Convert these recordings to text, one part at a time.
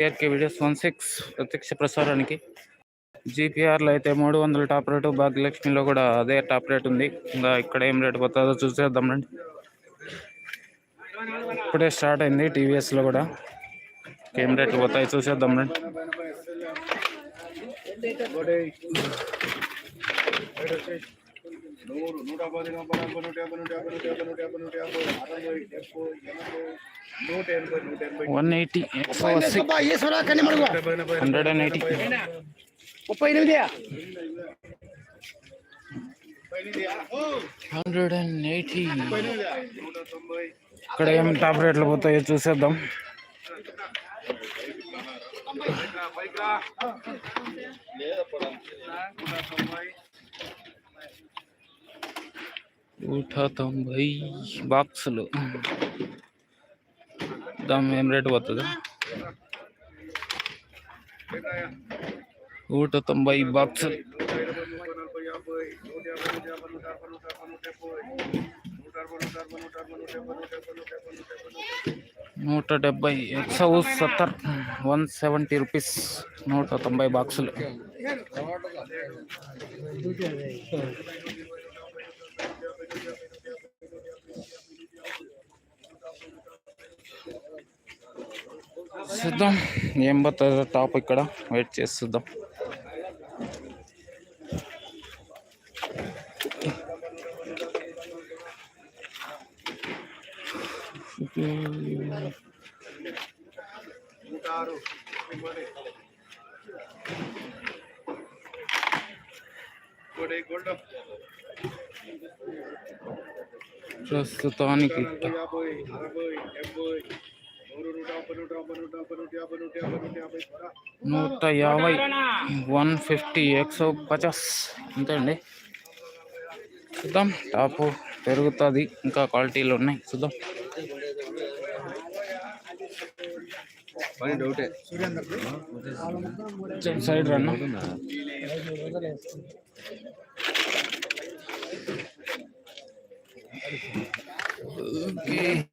TRK videos one six ప్రత్యక్ష ప్రసారానికి. జీపీఆర్లో అయితే మూడు వందల టాప్ రేటు భాగ్యలక్ష్మిలో కూడా అదే టాప్ రేట్ ఉంది. ఇంకా ఇక్కడ ఏం రేటు పోతుందో చూసేద్దాం రండి. ఇప్పుడే స్టార్ట్ అయింది టీవీఎస్లో కూడా. ఏం రేట్లు పోతాయి చూసేద్దాం రండి. నూరు నూట పది నూట నలభై నూట యాభై నూట యాభై నూట యాభై నూట యాభై నూట యాభై అరవై డెబ్బై ఎనభై నూట ఎనభై నూట ఎనభై. One eighty hundred and eighty. ముప్పై ఎనిమిది. Hundred and eighty. ఇక్కడ ఏం టాప్ రేట్లు పోతాయో చూసేద్దాం. పైకా నూట తొంభై బాక్సులు. దాని ఏం రేటు పోతుంది? నూట తొంభై బాక్సులు. నూట డెబ్బై ఎక్సౌ సత్తర్ వన్ సెవెంటీ రూపీస్ నూట తొంభై బాక్సులు. చూద్దాం ఏం పోతుందో టాప్ ఇక్కడ. వెయిట్ చేసి చూద్దాం. నూట ఆరు గోల్డ్ ప్రస్తుతానికి నూట యాభై వన్ ఫిఫ్టీ ఎక్స్ పచాస్. అంతే అండి చూద్దాం. టాప్ పెరుగుతుంది. ఇంకా క్వాలిటీలు ఉన్నాయి. చూద్దాం. డౌటే సైడ్ రన్ అరవై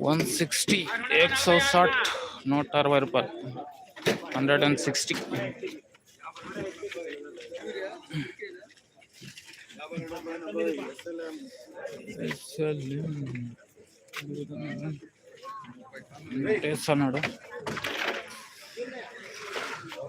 వన్ సిక్స్టీ एक सौ साठ నూట అరవై రూపాయలు హండ్రెడ్ అండ్ సిక్స్టీ యాభై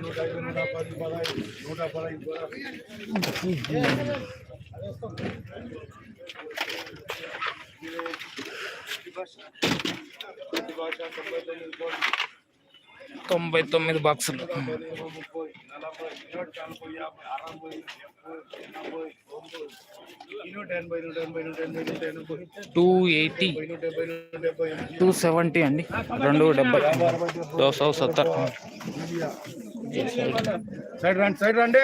నూట ఐదు నూట పది పదహైదు నూట పదహైదు కొర భాష తొంభై తొమ్మిది కోటి తొంభై తొమ్మిది బాక్సులు పదిహేను ముప్పై నలభై టూ ఎయిటీ. టూ సెవెంటీ అండి. రెండు డెబ్బై. దో సౌ సత్తర్. సైడ్ రండి సైడ్ రండి.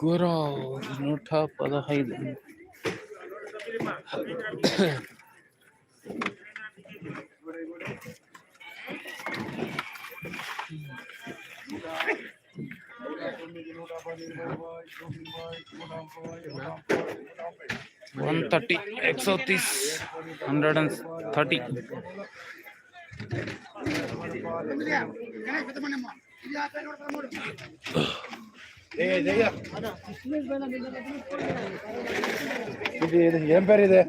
కూర నూట పదహైదు. వన్ థర్టీ एक सौ तीस हंड्रेड एंड थर्टी ఇది ఇది ఏం పేరు ఇది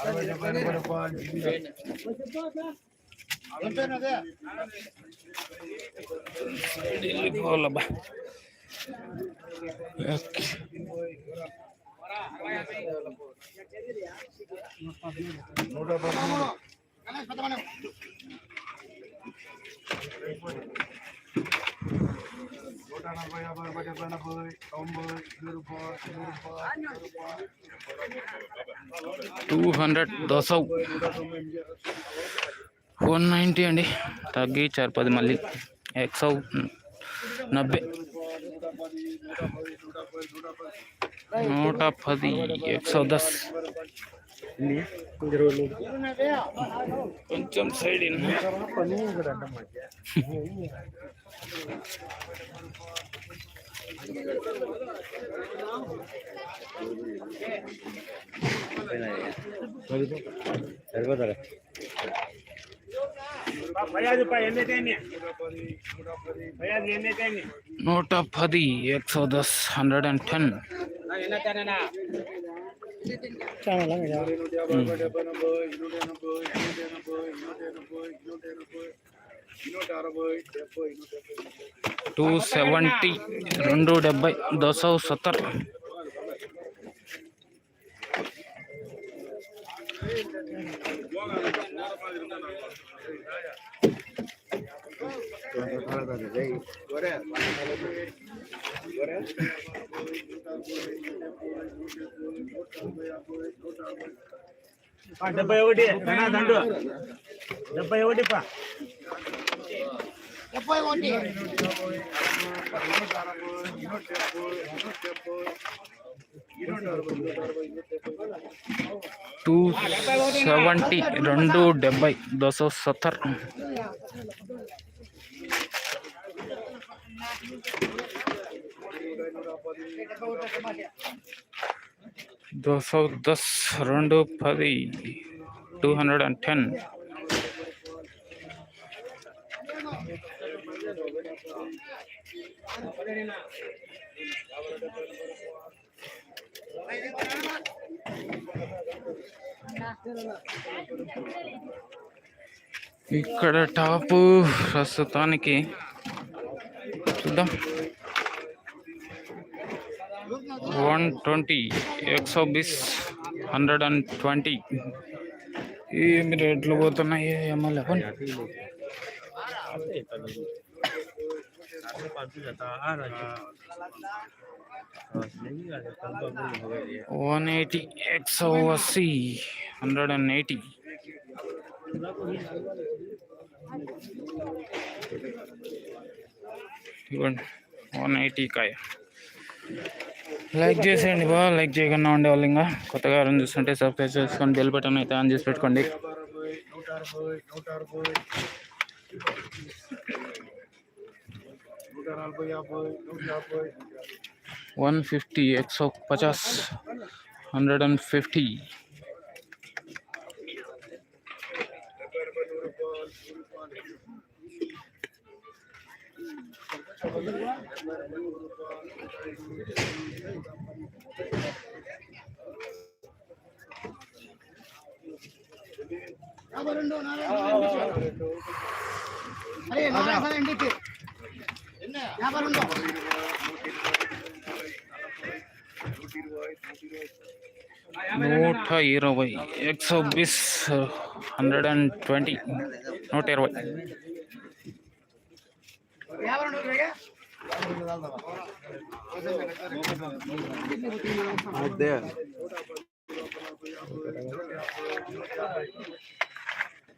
అరవై డెబ్బై ఎనభై రూపాయలు టూ హండ్రెడ్ దోసౌ వన్ నైంటీ అండి. తగ్గించారు పది మళ్ళీ. ఎక్స్ నబ్బే. నూట పది ఎక్స్ దస్. కొంచెం సైడ్ సరిపోతారా? నూట పది ఎక్సౌ దస్ హండ్రెడ్ అండ్ టెన్ నూట యాభై ఒకటి డెబ్బై ఎనభై నూట ఎనభై నూట ఎనభై నూట ఎనభై నూట ఎనభై నూట అరవై డెబ్బై నూట డెబ్బై టూ సెవెంటీ రెండు డెబ్బై దోసౌ సత్తర్ డెబ్బై ఒకటి దండు డెబ్బై ఒకటి పా టూ సెవెంటీ రెండు డెబ్బై దోసౌ సత్తర్. దోసౌ దస్ రెండు పది టూ హండ్రెడ్ అండ్ టెన్ ఇక్కడ టాపు ప్రస్తుతానికి చూద్దాం. వన్ ట్వంటీ ఎక్సో బిస్ హండ్రెడ్ అండ్ ట్వంటీ. ఏమి రేట్లు పోతున్నాయి? ఏమో లెవెన్. వన్ ఎయిటీ ఎక్సో అస్సీ హండ్రెడ్ అండ్ ఎయిటీ. ఇవ్వండి వన్ ఎయిటీ కాయ. లైక్ చేసేయండి బా లైక్ చేయకుండా ఉండేవాళ్ళు ఇంకా. కొత్తగా ఎవరైనా చూస్తుంటే సబ్స్క్రైబ్ చేసుకొని బెల్ బటన్ అయితే ఆన్ చేసి పెట్టుకోండి. నూట అరవై నూట అరవై నూట నలభై యాభై నూట యాభై వన్ ఫిఫ్టీ ఎక్సో పచాస్ హండ్రెడ్ అండ్ ఫిఫ్టీ డెబ్బై ఎనభై నూరు రూపాయలు నూరు రూపాయలు నూట ఇరవై ఎక్సో బిస్ హండ్రెడ్ అండ్ ట్వంటీ నూట ఇరవై.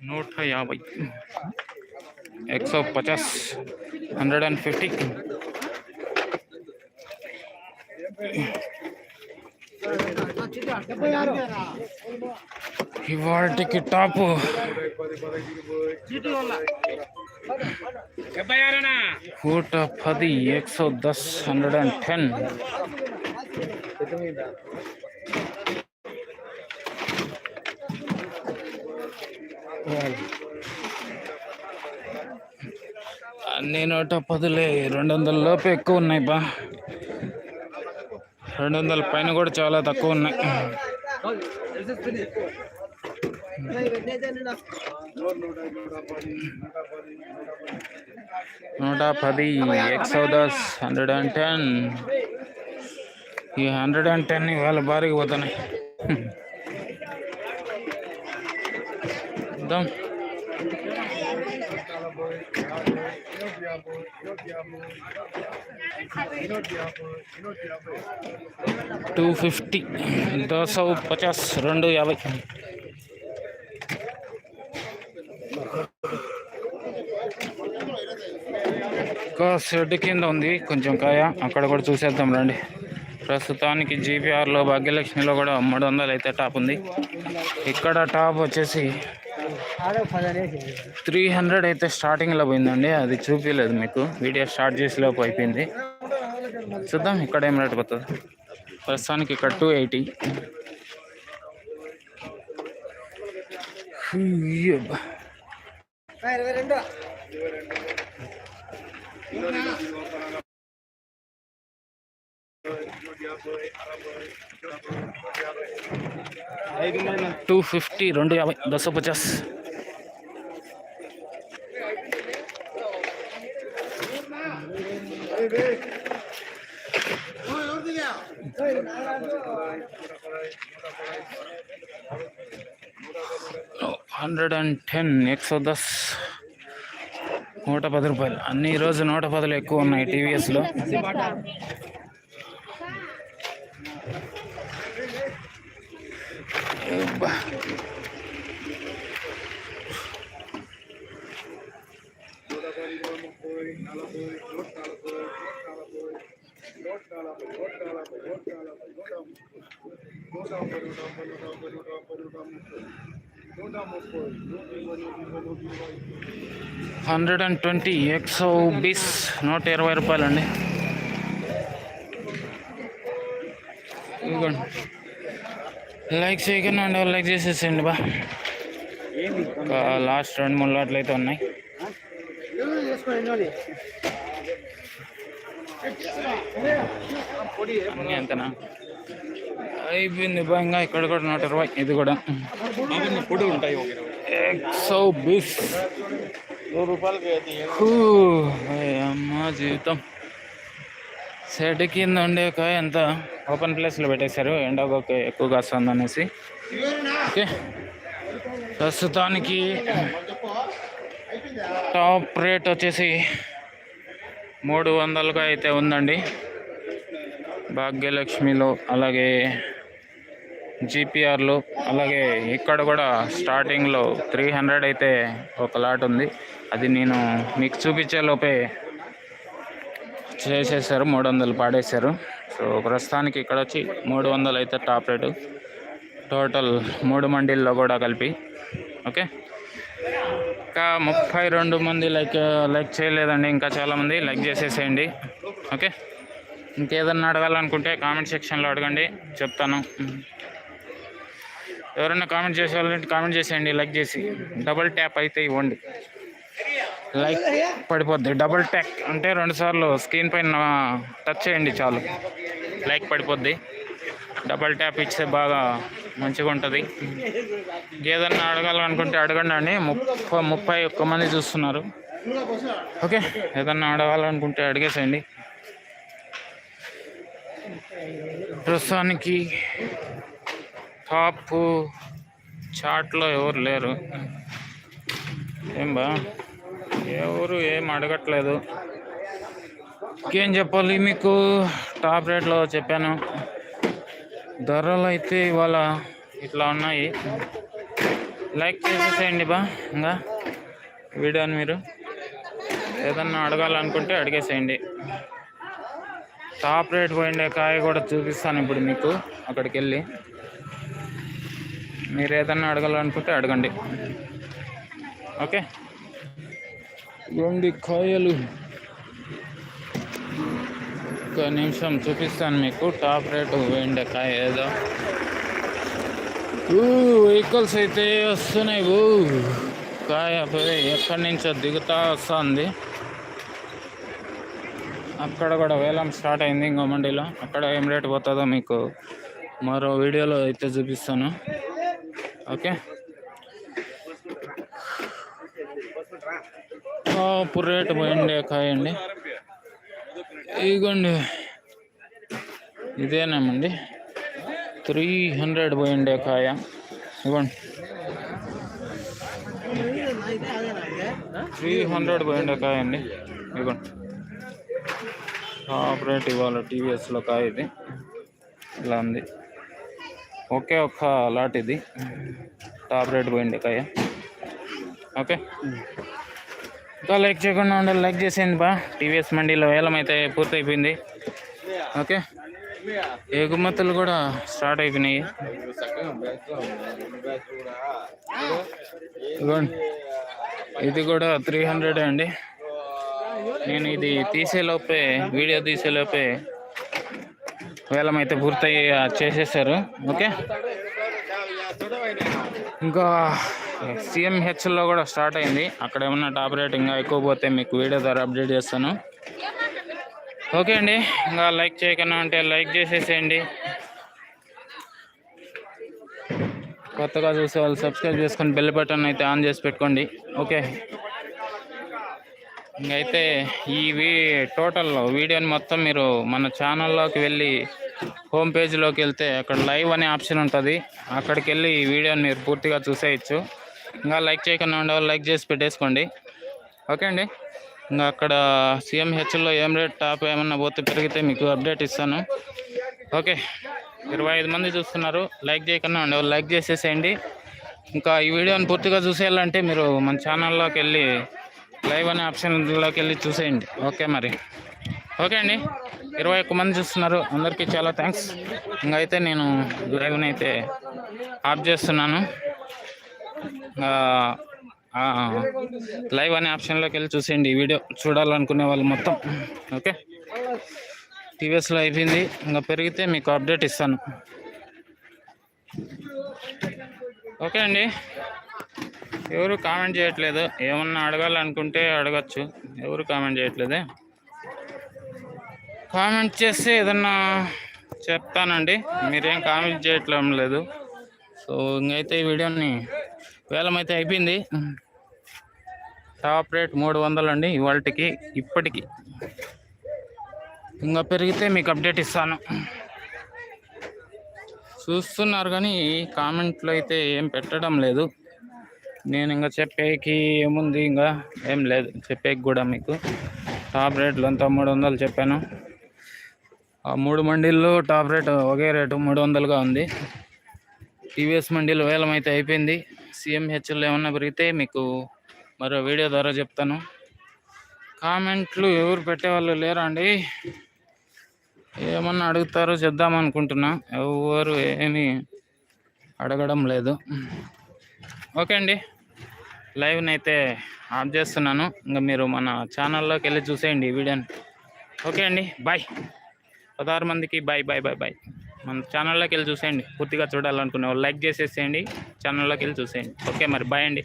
నూట యాభై. ఎక్సో పచాస్ హండ్రెడ్ అండ్ ఫిఫ్టీ ఇవాటికి టాపు పది పదహైదు ఇరవై నూట పది ఎక్సో దస్ హండ్రెడ్ అండ్ టెన్ అన్నీ నూట పదులే రెండు వందల లోపు ఎక్కువ ఉన్నాయి బా. రెండు వందల పైన కూడా చాలా తక్కువ ఉన్నాయి. నూట పది ఎక్స్ దస్ హండ్రెడ్ అండ్ టెన్. ఈ హండ్రెడ్ అండ్ టెన్ ఇవాళ భారీగా పోతున్నాయి. చూద్దాం టూ ఫిఫ్టీ దోశ పచాస్ రెండు యాభై. ఇంకా షెడ్ కింద ఉంది కొంచెం కాయ. అక్కడ కూడా చూసేద్దాం రండి. ప్రస్తుతానికి జీపీఆర్లో భాగ్యలక్ష్మిలో కూడా మూడు వందలు అయితే టాప్ ఉంది. ఇక్కడ టాప్ వచ్చేసి త్రీ హండ్రెడ్ అయితే స్టార్టింగ్లో పోయిందండి అది చూపించలేదు మీకు. వీడియో స్టార్ట్ చేసేలోపు అయిపోయింది. చూద్దాం ఇక్కడ ఏం రేట్ పోతుంది ప్రస్తుతానికి ఇక్కడ టూ ఎయిటీ. టూ ఫిఫ్టీ రెండు యాభై దశ పచాస్ హండ్రెడ్ అండ్ టెన్ ఎక్సో దస్ నూట పది రూపాయలు. అన్ని ఈరోజు నూట పదులు ఎక్కువ ఉన్నాయి టీవీఎస్లో. నూట హండ్రెడ్ అండ్ ట్వంటీ ఎక్స్ బీస్ నూట ఇరవై రూపాయలండి. ఇదిగోండి. లైక్ చేయకుండా అండి లైక్ చేసేసేయండి బా. లాస్ట్ రెండు మూడు లాట్లు అయితే ఉన్నాయి. ఎంతనా అయిపోయింది బా ఇంకా ఇక్కడ కూడా నూట ఇరవై ఇది కూడా. ఉంటాయి అమ్మ జీవితం. సెట్ కింద ఉండే కాయ ఎంత? ఓపెన్ ప్లేస్లో పెట్టేశారు. ఎండ ఒక ఎక్కువగా వస్తుంది అనేసి ఓకే ప్రస్తుతానికి టాప్ రేట్ వచ్చేసి మూడు వందలుగా అయితే ఉందండి. భాగ్యలక్ష్మిలో అలాగే జిపిఆర్లు అలాగే ఇక్కడ కూడా స్టార్టింగ్లో త్రీ హండ్రెడ్ అయితే ఒక లాట్ ఉంది. అది నేను మీకు చూపించే లోపే చేసేసారు. మూడు వందలు పాడేశారు. సో ప్రస్తుతానికి ఇక్కడ వచ్చి మూడు వందలు అయితే టాప్ రేటు టోటల్ మూడు మండీల్లో కూడా కలిపి. ఓకే? ఇంకా ముప్పై రెండు మంది లైక్ లైక్ చేయలేదండి. ఇంకా చాలామంది లైక్ చేసేసేయండి. ఓకే? ఇంకేదన్నా అడగాలనుకుంటే కామెంట్ సెక్షన్లో అడగండి. చెప్తాను. ఎవరైనా కామెంట్ చేసే వాళ్ళంటే కామెంట్ చేసేయండి లైక్ చేసి. డబుల్ ట్యాప్ అయితే ఇవ్వండి. లైక్ పడిపోద్ది. డబుల్ ట్యాప్ అంటే రెండుసార్లు స్క్రీన్ పైన టచ్ చేయండి చాలు. లైక్ పడిపోద్ది. డబల్ ట్యాప్ ఇస్తే బాగా మంచిగా ఉంటుంది. ఏదన్నా అడగాలనుకుంటే అడగండి అండి. ముప్పై ముప్పై ఒక్క మంది చూస్తున్నారు. ఓకే. ఏదన్నా అడగాలనుకుంటే అడిగేసేయండి. ప్రస్తుతానికి టాప్ చాట్లో ఎవరు లేరు. ఏం బా ఎవరు ఏం అడగట్లేదు. ఇంకేం చెప్పాలి? మీకు టాప్ రేట్లో చెప్పాను. ధరలు అయితే ఇవాళ ఇట్లా ఉన్నాయి. లైక్ చేసేసేయండి బా. ఇంకా వీడియోని మీరు ఏదన్నా అడగాలనుకుంటే అడిగేసేయండి. టాప్ రేట్ పోయిండే కాయ కూడా చూపిస్తాను ఇప్పుడు మీకు అక్కడికి వెళ్ళి మీరు ఏదన్నా అడగాలనుకుంటే అడగండి. ఓకే? ఇవ్వండి కాయలు. ఒక నిమిషం చూపిస్తాను మీకు. టాప్ రేటు వేయండి కాయ ఏదో వెహికల్స్ అయితే వస్తున్నాయి. ఊ కాయ ఎక్కడి నుంచో దిగుతా వస్తుంది. అక్కడ కూడా వేలం స్టార్ట్ అయింది ఇంకో మండీలో. అక్కడ ఏం రేట్ పోతుందో మీకు మరో వీడియోలో అయితే చూపిస్తాను. ఓకే. పుర్రేట పోయండి కాయండి కాయ అండి ఇదేనేమండి? త్రీ హండ్రెడ్ పోయిండే కాయ ఇవ్వండి త్రీ హండ్రెడ్ పోయిండే కాయ అండి ఇవ్వండి టాప్ రేట్ ఇవాళ టీవీఎస్లో కాయ ఇది. ఇలా ఉంది. ఒకే ఒక్క లాట్ ఇది. టాప్ రేట్ పోయింది కాయ ఓకే. ఇంకా లైక్ చేయకుండా ఉండాలి లైక్ చేసేయండి బా. టీవీఎస్ మండీలో వేలం అయితే పూర్తయిపోయింది. ఓకే. ఎగుమతులు కూడా స్టార్ట్ అయిపోయినాయి. ఇది కూడా త్రీ హండ్రెడ్ అండి. నేను ఇది తీసేలోపే వీడియో తీసేలోపే వేలం అయితే పూర్తయి చేసేసారు. ఓకే? ఇంకా సిఎంహెచ్లో కూడా స్టార్ట్ అయింది. అక్కడ ఏమన్నా టాప్ రేటింగ్ ఎక్కువ పోతే మీకు వీడియో ద్వారా అప్డేట్ చేస్తాను. ఓకే అండి. ఇంకా లైక్ చేయకుండా అంటే లైక్ చేసేసేయండి. కొత్తగా చూసే వాళ్ళు సబ్స్క్రైబ్ చేసుకొని బెల్ బటన్ అయితే ఆన్ చేసి పెట్టుకోండి. ఓకే? ఇంకైతే ఈ వీ టోటల్ వీడియోని మొత్తం మీరు మన ఛానల్లోకి వెళ్ళి హోమ్ పేజ్లోకి వెళ్తే అక్కడ లైవ్ అనే ఆప్షన్ ఉంటుంది. అక్కడికి వెళ్ళి ఈ వీడియోని మీరు పూర్తిగా చూసేయచ్చు. ఇంకా లైక్ చేయకుండా ఉండేవాళ్ళు లైక్ చేసి పెట్టేసుకోండి. ఓకే అండి? ఇంకా అక్కడ సిఎంహెచ్లో ఏం రేట్ టాప్ ఏమన్నా పోతే పెరిగితే మీకు అప్డేట్ ఇస్తాను. ఓకే. ఇరవై ఐదు మంది చూస్తున్నారు. లైక్ చేయకుండా ఉండేవాళ్ళు లైక్ చేసేసేయండి. ఇంకా ఈ వీడియోని పూర్తిగా చూసేయాలంటే మీరు మన ఛానల్లోకి వెళ్ళి లైవ్ అనే ఆప్షన్లోకి వెళ్ళి చూసేయండి. ఓకే మరి. ఓకే అండి. ఇరవై ఒక్క మంది చూస్తున్నారు. అందరికీ చాలా థ్యాంక్స్. ఇంకా అయితే నేను లైవ్ని అయితే ఆఫ్ చేస్తున్నాను. లైవ్ అనే ఆప్షన్లోకి వెళ్ళి చూసేయండి. ఈ వీడియో చూడాలనుకునే వాళ్ళు మొత్తం. ఓకే? టీవీఎస్లో అయిపోయింది. ఇంకా పెరిగితే మీకు అప్డేట్ ఇస్తాను. ఓకే అండి. ఎవరు కామెంట్ చేయట్లేదు. ఏమన్నా అడగాలనుకుంటే అడగచ్చు. ఎవరు కామెంట్ చేయట్లేదే? కామెంట్ చేస్తే ఏదన్నా చెప్తానండి. మీరేం కామెంట్ చేయట్లేం లేదు. సో ఇంకైతే ఈ వీడియోని వేలమైతే అయిపోయింది. టాప్ రేట్ మూడు వందలండి. అండి ఇవాళకి ఇప్పటికి. ఇంకా పెరిగితే మీకు అప్డేట్ ఇస్తాను. చూస్తున్నారు కానీ కామెంట్లు అయితే ఏం పెట్టడం లేదు. నేను ఇంకా చెప్పేకి ఏముంది ఇంకా ఏం లేదు. చెప్పేకి కూడా మీకు టాప్ రేట్లు అంతా మూడు వందలు చెప్పాను. ఆ మూడు మండీల్లో టాప్ రేట్ ఒకే రేటు మూడు వందలుగా ఉంది. టీవీఎస్ మండీలు వేలం అయితే అయిపోయింది. సిఎంహెచ్లో ఏమన్నా పెరిగితే మీకు మరో వీడియో ద్వారా చెప్తాను. కామెంట్లు ఎవరు పెట్టేవాళ్ళు లేరా అండి ఏమన్నా అడుగుతారో చేద్దాం ఎవరు ఏమీ అడగడం లేదు. ఓకే అండి. లైవ్ని అయితే ఆఫ్ చేస్తున్నాను. ఇంకా మీరు మన ఛానల్లోకి వెళ్ళి చూసేయండి ఈ వీడియోని. ఓకే అండి బాయ్. పదహారు మందికి బాయ్ బాయ్ బాయ్ బాయ్. మన ఛానల్లోకి వెళ్ళి చూసేయండి. పూర్తిగా చూడాలనుకునే వాళ్ళు లైక్ చేసేసేయండి. ఛానల్లోకి వెళ్ళి చూసేయండి. ఓకే మరి బాయ్ అండి.